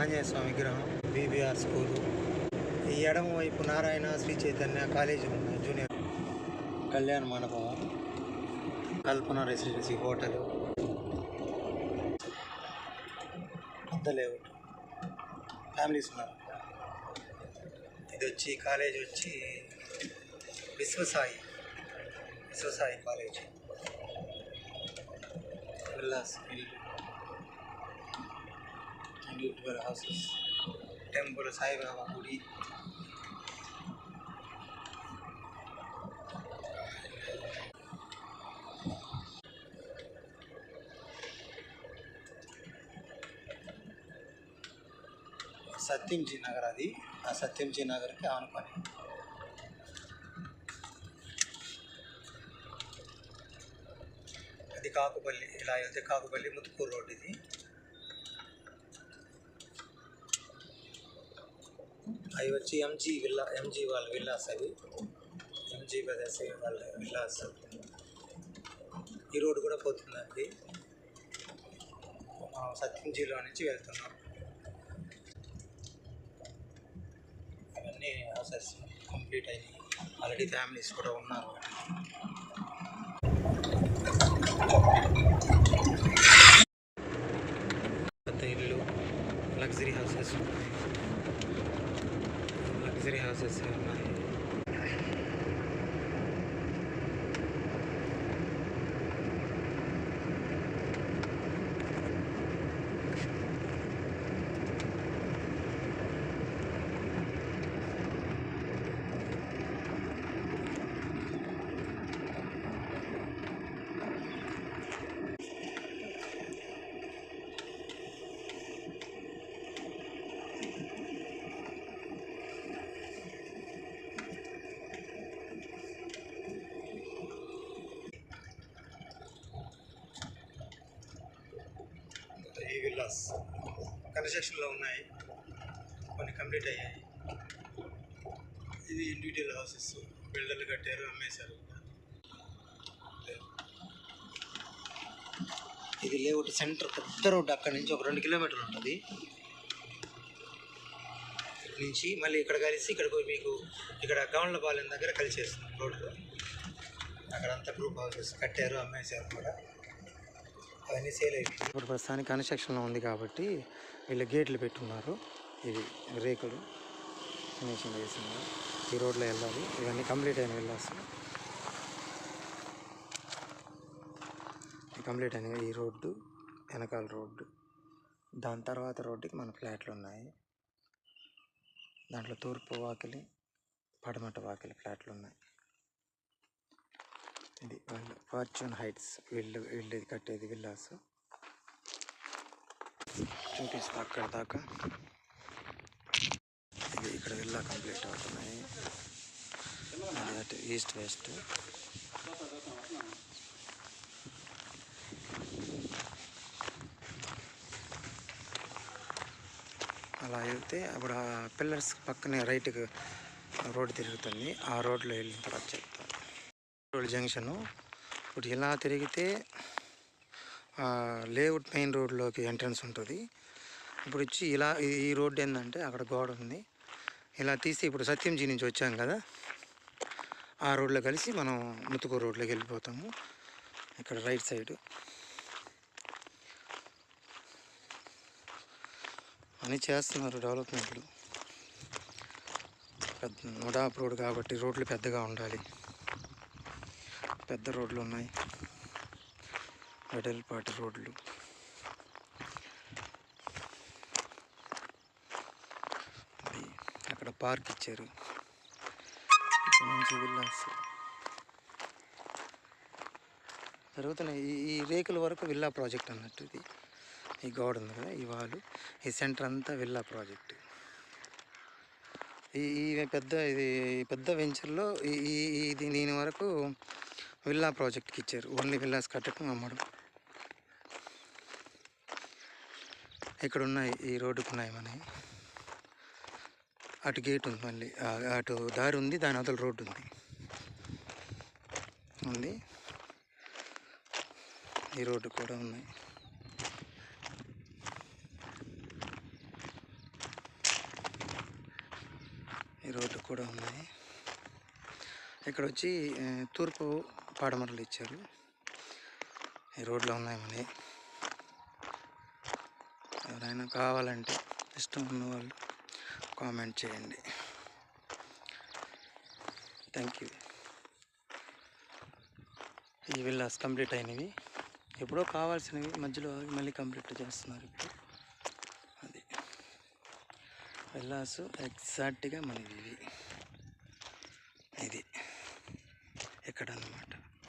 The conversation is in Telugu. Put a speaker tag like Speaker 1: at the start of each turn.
Speaker 1: ఆంజనేయ స్వామి విగ్రహం బీబీఆర్ స్కూలు. ఈ ఎడమ వైపు నారాయణ శ్రీ చైతన్య కాలేజీ ఉన్నాయి జూనియర్ కళ్యాణ మండపం కల్పన రెసిడెన్సీ హోటల్ పెద్ద లేఅవుట్. ఫ్యామిలీస్ ఉన్నారు. ఇది వచ్చి కాలేజ్ వచ్చి విశ్వసాయి విశ్వసాయి కాలేజ్. విల్లాస్ ఇల్లు ట్వెల్వ్ హౌసెస్ టెంపుల్ సాయిబాబా గుడి సత్యంజీ నగర్ అది ఆ సత్యంజీ నగర్కి ఆనుకొని అది కాకుపల్లి ఇలా వెళ్తే కాకుపల్లి ముత్తుకూరు రోడ్ ఇది. అవి వచ్చి ఎంజీ విల్లా ఎంజీ వాళ్ళ విల్లాస్ అవి. ఎంజీ బ్రదర్స్ వాళ్ళ విల్లాస్. ఈ రోడ్డు కూడా పోతుందండి. మనం సత్యంజీలో నుంచి వెళ్తున్నాం. అవన్నీ హౌసెస్ కంప్లీట్ అయినాయి. ఆల్రెడీ ఫ్యామిలీస్ కూడా ఉన్నారు. పెద్ద ఇల్లు లగ్జరీ హౌసెస్. ఉన్నాయి లగ్జరీ హౌసెస్ హాస్పిటల్స్ కన్స్ట్రక్షన్లో ఉన్నాయి. కొన్ని కంప్లీట్ అయ్యాయి. ఇది ఇండివిజువల్ హౌసెస్ బిల్డర్లు కట్టారు అమ్మేశారు. ఇది లేఅవుట్ సెంటర్ పెద్ద రోడ్డు అక్కడి నుంచి ఒక రెండు కిలోమీటర్లు ఉంటుంది. ఇక్కడి నుంచి మళ్ళీ ఇక్కడ కలిసి ఇక్కడికి మీకు ఇక్కడ గౌండ్లపాలెం దగ్గర కలిసేస్తుంది రోడ్డు అక్కడ అంతా గ్రూప్ హౌసెస్ కట్టారు అమ్మేశారు కూడా. అవన్నీ సేల్ అయిపోయింది. ఇప్పుడు ప్రస్తుతానికి కన్స్ట్రక్షన్లో ఉంది కాబట్టి వీళ్ళు గేట్లు పెట్టున్నారు. ఇవి రేకులు ఫినిషింగ్ వేసింది ఈ రోడ్లో వెళ్ళాలి. ఇవన్నీ కంప్లీట్ అయిన వెళ్ళాల్సి. కంప్లీట్ అయిన ఈ రోడ్డు వెనకాల రోడ్డు. దాని తర్వాత రోడ్డుకి మన ఫ్లాట్లు ఉన్నాయి. దాంట్లో తూర్పు వాకిలి పడమట వాకిలి ఫ్లాట్లు ఉన్నాయి. ఇది వాళ్ళు ఫార్చ్యూన్ హైట్స్. వీళ్ళు వీళ్ళు ఇది కట్టేది విల్లాస్. చూపిస్తా అక్కడ దాకా. ఇది ఇక్కడ విల్లా కంప్లీట్ అవుతున్నాయి. అటు ఈస్ట్ వెస్ట్. అలా వెళ్తే అప్పుడు ఆ పిల్లర్స్ పక్కనే రైట్కి రోడ్డు తిరుగుతుంది. ఆ రోడ్లో వెళ్ళిన తర్వాత జంక్షను. ఇప్పుడు ఇలా తిరిగితే లేఅవుట్ మెయిన్ రోడ్లోకి ఎంట్రన్స్ ఉంటుంది. ఇప్పుడు వచ్చి ఇలా ఈ- రోడ్డు ఏంటంటే అక్కడ గోడ ఉంది. ఇలా తీసి ఇప్పుడు సత్యంజీ నుంచి వచ్చాం కదా. ఆ రోడ్లో కలిసి మనం ముతుకూరు రోడ్లోకి వెళ్ళిపోతాము. ఇక్కడ రైట్ సైడ్. అని చేస్తున్నారు డెవలప్మెంట్లు. పెద్ద నోడాప్ రోడ్ కాబట్టి రోడ్లు పెద్దగా ఉండాలి. పెద్ద రోడ్లు ఉన్నాయి. వెడల్పాటి రోడ్లు. అక్కడ పార్క్ ఇచ్చారు. ఇక్కడ నుంచి విల్లాస్. జరుగుతున్నాయి ఈ ఈ రేకుల వరకు విల్లా ప్రాజెక్ట్ అన్నట్టు ఇది. ఈ గోడ ఉంది కదా ఈ వాళ్ళు ఈ సెంటర్ అంతా విల్లా ప్రాజెక్ట్. ఈ ఈ పెద్ద ఇది పెద్ద వెంచర్లో ఈ ఈ- ఇది దీని వరకు విల్లా ప్రాజెక్ట్కి ఇచ్చారు. ఓన్లీ విల్లాస్ కట్టడం అమ్మడం. ఇక్కడ ఉన్నాయి ఈ రోడ్డుకు ఉన్నాయి మనవి. అటు గేట్ ఉంది మళ్ళీ. అటు దారి ఉంది దాని అవతల రోడ్డు ఉంది. ఉంది. ఈ రోడ్డు కూడా ఉన్నాయి. ఈ రోడ్డు కూడా ఉన్నాయి. ఇక్కడ వచ్చి తూర్పు పాడమరలు ఇచ్చారు. ఈ రోడ్లో ఉన్నాయి ఎవరైనా కావాలంటే ఇష్టం ఉన్న వాళ్ళు కామెంట్ చేయండి. Thank you. ఈ విల్లాస్ కంప్లీట్ అయినవి. ఎప్పుడో కావాల్సినవి మధ్యలో మళ్ళీ కంప్లీట్ చేస్తున్నారు ఇప్పుడు. అది. విల్లాస్ ఎగ్జాక్ట్గా మనవి ఇది. ఇది. கடந்த